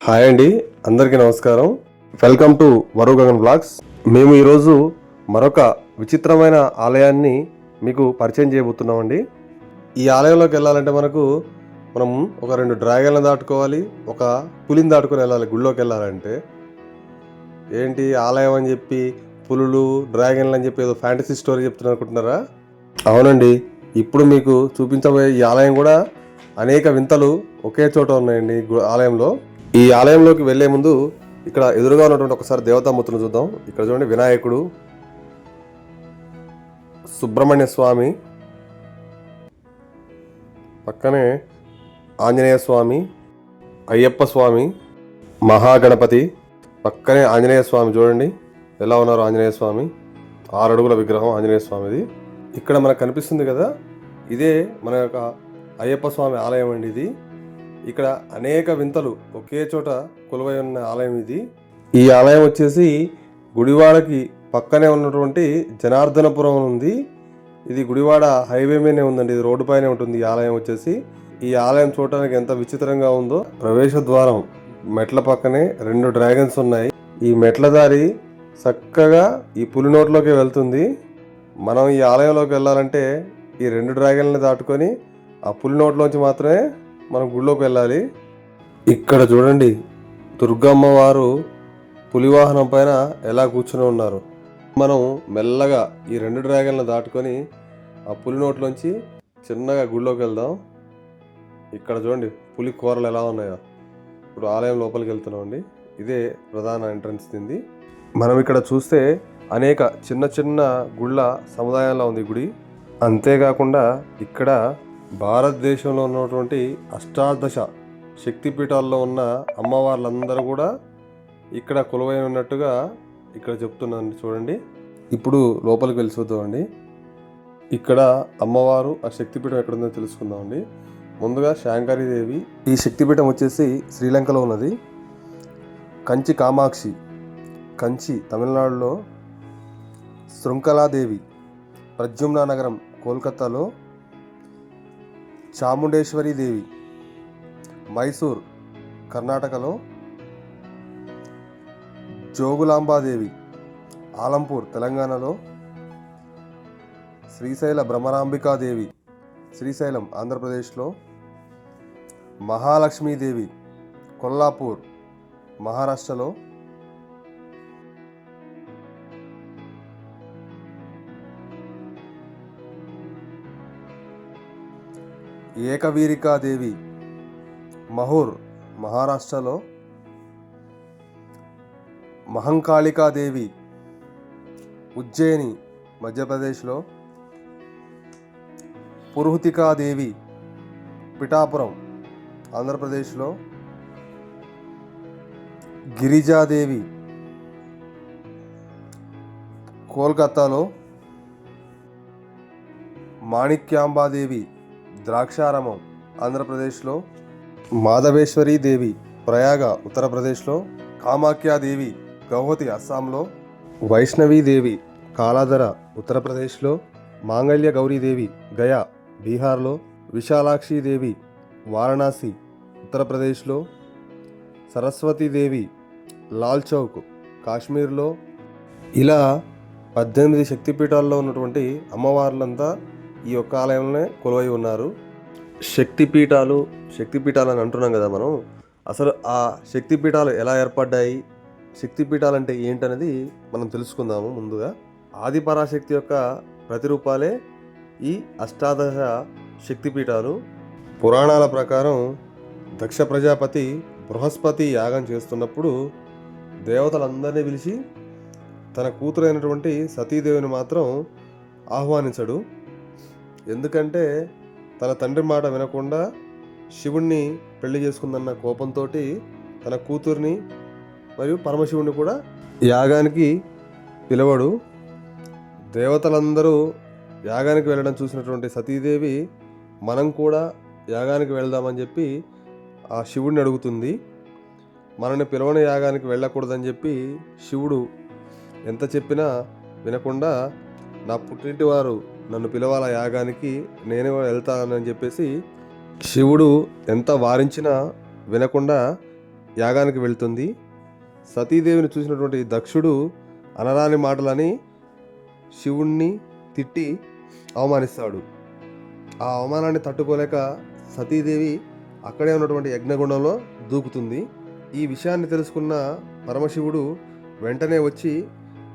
Hi అండి అందరికీ నమస్కారం. వెల్కమ్ టు వరు గగన్ బ్లాగ్స్ మేము ఈరోజు మరొక విచిత్రమైన ఆలయాన్ని మీకు పరిచయం చేయబోతున్నామండి. ఈ ఆలయంలోకి వెళ్ళాలంటే మనకు మనం ఒక రెండు డ్రాగన్లు దాటుకోవాలి ఒక పులిని దాటుకొని వెళ్ళాలి గుళ్ళోకి వెళ్ళాలంటే. ఏంటి ఆలయం అని చెప్పి పులులు డ్రాగన్లు అని చెప్పి ఏదో ఫ్యాంటసీ స్టోరీ చెప్తున్నారు అనుకుంటున్నారా? అవునండి ఇప్పుడు మీకు చూపించబోయే ఈ ఆలయం కూడా అనేక వింతలు ఒకే చోట ఉన్నాయండి గు- ఆలయంలో. ఈ ఆలయంలోకి వెళ్ళే ముందు ఇక్కడ ఎదురుగా ఉన్నటువంటి ఒకసారి దేవతామూర్తులు చూద్దాం. ఇక్కడ చూడండి వినాయకుడు సుబ్రహ్మణ్య స్వామి పక్కనే ఆంజనేయ స్వామి అయ్యప్ప స్వామి మహాగణపతి పక్కనే ఆంజనేయ స్వామి చూడండి. ఎలా ఉన్నారు ఆంజనేయ స్వామి? ఆరు అడుగుల విగ్రహం ఆంజనేయ స్వామిది. ఇక్కడ మనకు కనిపిస్తుంది కదా ఇదే మన యొక్క అయ్యప్ప స్వామి ఆలయం అండి ఇది. ఇక్కడ అనేక వింతలు ఒకే చోట కొలువై ఉన్న ఆలయం ఇది. ఈ ఆలయం వచ్చేసి గుడివాడకి పక్కనే ఉన్నటువంటి జనార్దనపురం ఉంది. ఇది గుడివాడ హైవే మీదనే ఉందండి. ఇది రోడ్డు పైనే ఉంటుంది ఈ ఆలయం వచ్చేసి. ఈ ఆలయం చూడటానికి ఎంత విచిత్రంగా ఉందో. ప్రవేశ ద్వారం మెట్ల పక్కనే రెండు డ్రాగన్స్ ఉన్నాయి. ఈ మెట్ల దారి చక్కగా ఈ పులి నోట్లోకి వెళ్తుంది. మనం ఈ ఆలయంలోకి వెళ్ళాలంటే ఈ రెండు డ్రాగన్లు దాటుకొని ఆ పులి నోట్లోంచి మాత్రమే మనం గుళ్ళోకి వెళ్ళాలి. ఇక్కడ చూడండి దుర్గమ్మ వారు పులివాహనం పైన ఎలా కూర్చుని ఉన్నారు. మనం మెల్లగా ఈ రెండు డ్రాగన్లు దాటుకొని ఆ పులి నోట్లోంచి చిన్నగా గుళ్ళోకి వెళ్దాం. ఇక్కడ చూడండి పులి కూరలు ఎలా ఉన్నాయో. ఇప్పుడు ఆలయం లోపలికి వెళ్తున్నామండి. ఇదే ప్రధాన ఎంట్రన్స్ దింది మనం ఇక్కడ చూస్తే అనేక చిన్న చిన్న గుళ్ళ సముదాయంలో ఉంది గుడి. అంతేకాకుండా ఇక్కడ భారతదేశంలో ఉన్నటువంటి అష్టాదశ శక్తిపీఠాల్లో ఉన్న అమ్మవార్లందరూ కూడా ఇక్కడ కొలువై ఉన్నట్టుగా ఇక్కడ చెప్తున్నాను. చూడండి. ఇప్పుడు లోపలికి వెళ్ళి ఇక్కడ అమ్మవారు ఆ శక్తిపీఠం ఎక్కడుందో తెలుసుకుందామండి. ముందుగా శాంకరీదేవి. ఈ శక్తిపీఠం వచ్చేసి శ్రీలంకలో ఉన్నది. కంచి కామాక్షి. కంచి తమిళనాడులో శృంఖలాదేవి. ప్రద్యుమ్న నగరం కోల్కతాలో చాముండేశ్వరి దేవి మైసూర్ కర్ణాటకలో జోగులాంబాదేవి ఆలంపూర్ తెలంగాణలో శ్రీశైల భ్రమరాంబికాదేవి శ్రీశైలం ఆంధ్రప్రదేశ్లో మహాలక్ష్మీదేవి కొల్లాపూర్ మహారాష్ట్రలో ఏకవీరికాదేవి మహూర్ మహారాష్ట్రలో మహంకాళికాదేవి ఉజ్జయిని మధ్యప్రదేశ్లో పురుహుతికాదేవి పిఠాపురం ఆంధ్రప్రదేశ్లో గిరిజాదేవి కోల్కతాలో మాణిక్యాంబాదేవి ద్రాక్షారామం ఆంధ్రప్రదేశ్లో మాధవేశ్వరి దేవి ప్రయాగ ఉత్తరప్రదేశ్లో కామాఖ్యాదేవి గౌహతి అస్సాంలో వైష్ణవీదేవి కాలాధర ఉత్తరప్రదేశ్లో మాంగళ్య గౌరీదేవి గయా బీహార్లో విశాలాక్షిదేవి వారణాసి ఉత్తరప్రదేశ్లో సరస్వతీదేవి లాల్ చౌక్ కాశ్మీర్లో ఇలా పద్దెనిమిది శక్తిపీఠాల్లో ఉన్నటువంటి అమ్మవార్లంతా ఈ యొక్క ఆలయంలోనే కొలువై ఉన్నారు. శక్తిపీఠాలు శక్తిపీఠాలు అని అంటున్నాం కదా మనం. అసలు ఆ శక్తిపీఠాలు ఎలా ఏర్పడ్డాయి? శక్తిపీఠాలు అంటే ఏంటనేది మనం తెలుసుకుందాము ముందుగా. ఆది పరాశక్తి యొక్క ప్రతిరూపాలే ఈ అష్టాదశ శక్తిపీఠాలు. పురాణాల ప్రకారం దక్ష ప్రజాపతి బృహస్పతి యాగం చేస్తున్నప్పుడు దేవతలందరినీ పిలిచి తన కూతురైనటువంటి సతీదేవిని మాత్రం ఆహ్వానించడు. ఎందుకంటే తన తండ్రి మాట వినకుండా శివుణ్ణి పెళ్ళి చేసుకుందన్న కోపంతో తన కూతుర్ని మరియు పరమశివుణ్ణి కూడా యాగానికి పిలవడు. దేవతలందరూ యాగానికి వెళ్ళడం చూసినటువంటి సతీదేవి మనం కూడా యాగానికి వెళ్దామని చెప్పి ఆ శివుడిని అడుగుతుంది. మనని పిలవని యాగానికి వెళ్ళకూడదని చెప్పి శివుడు ఎంత చెప్పినా వినకుండా నా పుట్టింటి వారు నన్ను పిలవాల యాగానికి? నేనే వెళ్తానని చెప్పేసి శివుడు ఎంత వారించినా వినకుండా యాగానికి వెళ్తుంది. సతీదేవిని చూసినటువంటి దక్షుడు అనరాని మాటలని శివుణ్ణి తిట్టి అవమానిస్తాడు. ఆ అవమానాన్ని తట్టుకోలేక సతీదేవి అక్కడే ఉన్నటువంటి యజ్ఞగుండంలో దూకుతుంది. ఈ విషయాన్ని తెలుసుకున్న పరమశివుడు వెంటనే వచ్చి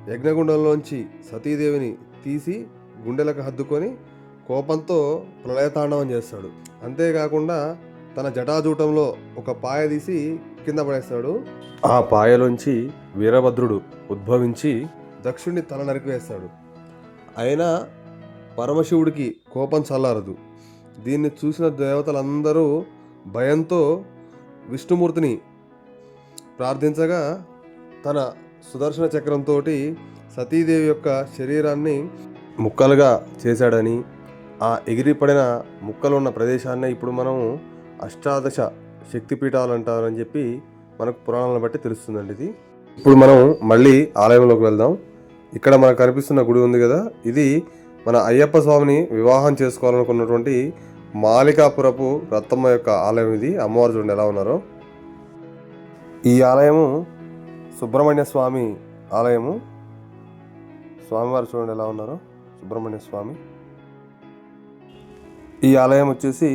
యజ్ఞగుండంలోంచి సతీదేవిని తీసి గుండెలకు హద్దుకొని కోపంతో ప్రళయతాండవం చేస్తాడు. అంతేకాకుండా తన జటాజూటంలో ఒక పాయ తీసి కింద పడేస్తాడు. ఆ పాయలోంచి వీరభద్రుడు ఉద్భవించి దక్షుణ్ణి తల నరికివేస్తాడు అయినా పరమశివుడికి కోపం చల్లారదు. దీన్ని చూసిన దేవతలందరూ భయంతో విష్ణుమూర్తిని ప్రార్థించగా తన సుదర్శన చక్రంతో సతీదేవి యొక్క శరీరాన్ని ముక్కలుగా చేశాడని ఆ ఎగిరిపడిన ముక్కలు ఉన్న ప్రదేశాన్ని ఇప్పుడు మనం అష్టాదశ శక్తిపీఠాలు అంటారని చెప్పి మనకు పురాణాలను బట్టి తెలుస్తుందండి ఇది. ఇప్పుడు మనం మళ్ళీ ఆలయంలోకి వెళ్దాం. ఇక్కడ మనకు కనిపిస్తున్న గుడి ఉంది కదా ఇది మన అయ్యప్ప స్వామిని వివాహం చేసుకోవాలనుకున్నటువంటి మాలికాపురపు రత్తమ్మ యొక్క ఆలయం ఇది. అమ్మవారు చూడండి ఎలా ఉన్నారో. ఈ ఆలయము సుబ్రహ్మణ్య స్వామి ఆలయము. స్వామివారు చూడండి ఎలా ఉన్నారో. సుబ్రహ్మణ్య స్వామి. ఈ ఆలయం వచ్చేసి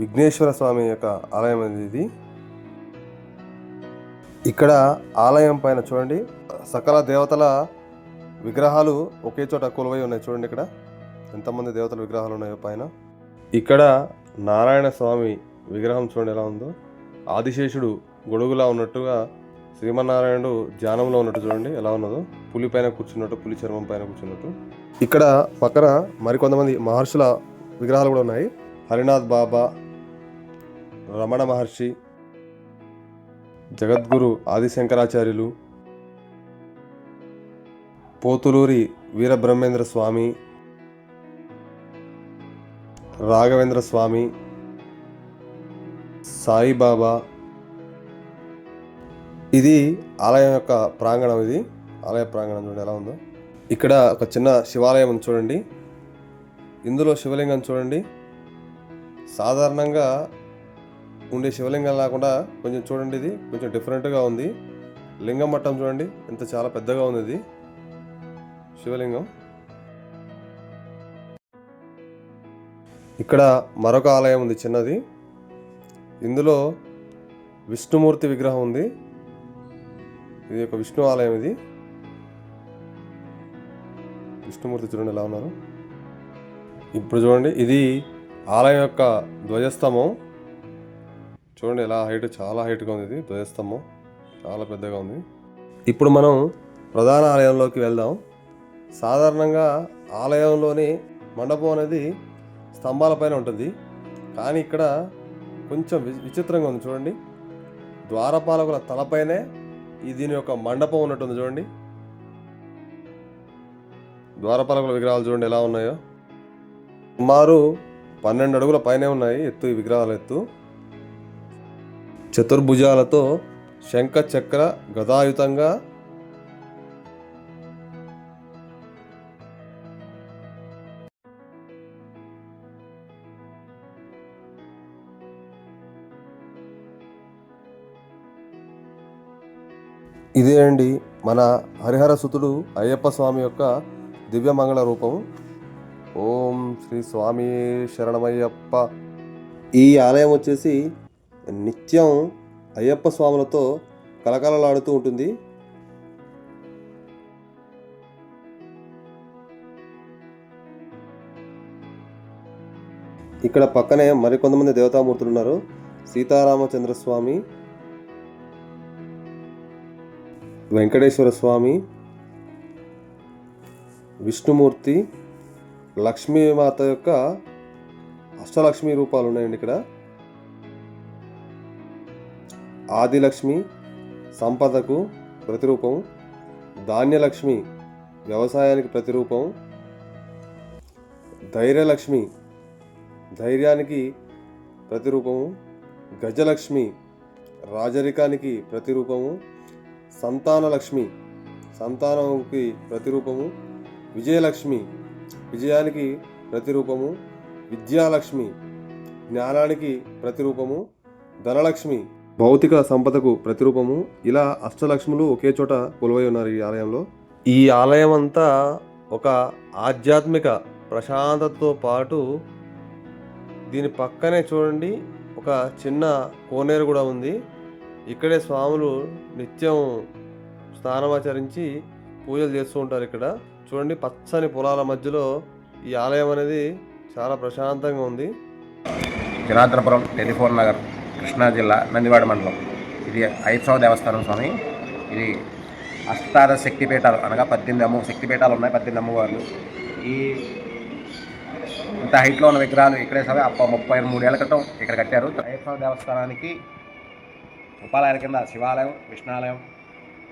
విఘ్నేశ్వర స్వామి యొక్క ఆలయం అనేది ఇది. ఇక్కడ ఆలయం పైన చూడండి సకల దేవతల విగ్రహాలు ఒకే చోట కొలువై ఉన్నాయి చూడండి ఇక్కడ. ఎంతమంది దేవతల విగ్రహాలు ఉన్నాయో పైన. ఇక్కడ నారాయణ స్వామి విగ్రహం చూడండి ఎలా ఉందో. ఆదిశేషుడు గొడుగులా ఉన్నట్టుగా శ్రీమన్నారాయణుడు ధ్యానంలో ఉన్నట్టు చూడండి ఎలా ఉన్నదో. పులి పైన కూర్చున్నట్టు పులి చర్మం పైన కూర్చున్నట్టు. ఇక్కడ పక్కన మరికొంతమంది మహర్షుల విగ్రహాలు కూడా ఉన్నాయి. హరినాథ్ బాబా రమణ మహర్షి జగద్గురు ఆదిశంకరాచార్యులు పోతులూరి వీరబ్రహ్మేంద్ర స్వామి రాఘవేంద్ర స్వామి సాయిబాబా ఇది ఆలయం యొక్క ప్రాంగణం ఇది. ఆలయ ప్రాంగణం చూడండి ఎలా ఉందో. ఇక్కడ ఒక చిన్న శివాలయం ఉంది చూడండి. ఇందులో శివలింగం చూడండి. సాధారణంగా ఉండే శివలింగం లేకుండా కొంచెం చూడండి ఇది. కొంచెం డిఫరెంట్గా ఉంది. లింగం మట్టం చూడండి. ఎంత చాలా పెద్దగా ఉంది ఇది. శివలింగం. ఇక్కడ మరొక ఆలయం ఉంది చిన్నది. ఇందులో విష్ణుమూర్తి విగ్రహం ఉంది. ఇది ఒక విష్ణు ఆలయం ఇది. విష్ణుమూర్తి చూడండి ఎలా ఉన్నారు? ఇప్పుడు చూడండి ఇది ఆలయం యొక్క ధ్వజస్తంభం. చూడండి ఎలా హైట్ చాలా హైట్గా ఉంది ఇది ధ్వజస్తంభం. చాలా పెద్దగా ఉంది. ఇప్పుడు మనం ప్రధాన ఆలయంలోకి వెళ్దాం. సాధారణంగా ఆలయంలోని మండపం అనేది స్తంభాలపైన ఉంటుంది. కానీ ఇక్కడ కొంచెం వి- విచిత్రంగా ఉంది చూడండి. ద్వారపాలకుల తలపైనే ఈ దీని యొక్క మండపం ఉన్నట్టుంది చూడండి. ద్వారపాలకుల విగ్రహాలు చూడండి ఎలా ఉన్నాయో. సుమారు పన్నెండు అడుగుల పైనే ఉన్నాయి ఎత్తు ఈ విగ్రహాల ఎత్తు. చతుర్భుజాలతో శంఖ చక్ర గదాయుతంగా ఇదే అండి మన హరిహర సుతుడు అయ్యప్ప స్వామి యొక్క దివ్యమంగళ రూపం ఓం శ్రీ స్వామి శరణమయ్యప్ప. ఈ ఆలయం వచ్చేసి నిత్యం అయ్యప్ప స్వాములతో కలకలలాడుతూ ఉంటుంది. ఇక్కడ పక్కనే మరికొంతమంది దేవతామూర్తులు ఉన్నారు. సీతారామచంద్ర స్వామి వెంకటేశ్వర స్వామి విష్ణుమూర్తి లక్ష్మీమాత యొక్క అష్టలక్ష్మి రూపాలు ఉన్నాయండి ఇక్కడ. ఆదిలక్ష్మి సంపదకు ప్రతిరూపం ధాన్యలక్ష్మి వ్యవసాయానికి ప్రతిరూపం ధైర్యలక్ష్మి ధైర్యానికి ప్రతిరూపము గజలక్ష్మి రాజరికానికి ప్రతిరూపము సంతానలక్ష్మి సంతానంకి ప్రతిరూపము విజయలక్ష్మి. విజయానికి ప్రతిరూపము విద్యాలక్ష్మి. జ్ఞానానికి ప్రతిరూపము ధనలక్ష్మి. భౌతిక సంపదకు ప్రతిరూపము. ఇలా అష్టలక్ష్ములు ఒకే చోట కొలువై ఉన్నారు ఈ ఆలయంలో. ఈ ఆలయం అంతా ఒక ఆధ్యాత్మిక ప్రశాంతతతో పాటు దీని పక్కనే చూడండి ఒక చిన్న కోనేరు కూడా ఉంది. ఇక్కడే స్వాములు నిత్యం స్నానమాచరించి పూజలు చేస్తూ ఉంటారు ఇక్కడ. చూడండి పచ్చని పొలాల మధ్యలో ఈ ఆలయం అనేది చాలా ప్రశాంతంగా ఉంది. జనార్దనపురం టెలిఫోన్ నగర్ కృష్ణా జిల్లా నందివాడ మండలం. ఇది ఐదవ దేవస్థానం స్వామి. ఇది అష్టాద శక్తిపీఠాలు అనగా పద్దెనిమిది అమ్మ శక్తిపీఠాలు ఉన్నాయి పద్దెనిమిది అమ్మవార్లు. ఈ ఇంత హైట్లో ఉన్న విగ్రహాలు ఇక్కడే సరే అప్ప ముప్పై మూడేళ్ళ క్రితం ఇక్కడ కట్టారు. ఐదవ దేవస్థానానికి ఉపాలయాల కింద శివాలయం కృష్ణాలయం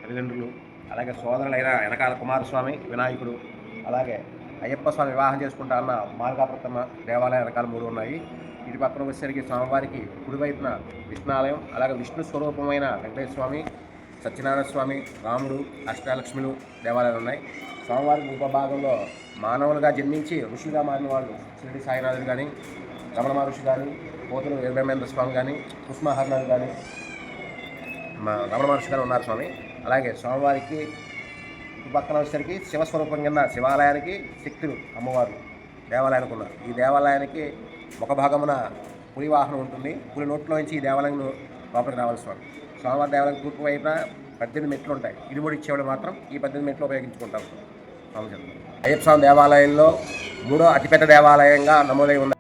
తల్లిదండ్రులు అలాగే సోదరులైన వెనకాల కుమారస్వామి వినాయకుడు అలాగే అయ్యప్ప స్వామి వివాహం చేసుకుంటా అన్న మార్గాప్రతమ దేవాలయం వెనకాల మూడు ఉన్నాయి. ఇటు పక్కన వచ్చేసరికి స్వామివారికి కుడివైపున విష్ణాలయం అలాగే విష్ణు స్వరూపమైన వెంకటేశ్వర స్వామి సత్యనారాయణ స్వామి రాముడు అష్టాలక్ష్ములు దేవాలయాలు ఉన్నాయి. స్వామివారి ఉపభాగంలో మానవులుగా జన్మించి ఋషులుగా మారిన వాళ్ళు షిరిడి సాయినాథుడు కానీ రమణ మహర్షి కానీ పోతులు వీరబ్రహ్మేంద్ర స్వామి కానీ కుస్మహర్నాథ్ కానీ మా రమణ మహర్షి గారు ఉన్నారు స్వామి. అలాగే స్వామివారికి పక్కన వచ్చేసరికి శివస్వరూపం కింద శివాలయానికి శక్తులు అమ్మవారు దేవాలయానికి ఉన్నారు. ఈ దేవాలయానికి ఒక భాగమున పులి వాహనం ఉంటుంది. పులి నోట్లో నుంచి ఈ దేవాలయం లోపలికి రావాలి స్వామి. స్వామివారి దేవాలయం తూర్పు వైపున పద్దెనిమిది మెట్లు ఉంటాయి. ఇరుముడి ఇచ్చేవాడు మాత్రం ఈ పద్దెనిమిది మెట్లు ఉపయోగించుకుంటాం. స్వామి అయ్యప్ప స్వామి దేవాలయంలో మూడో అతిపెద్ద దేవాలయంగా నమోదై ఉంది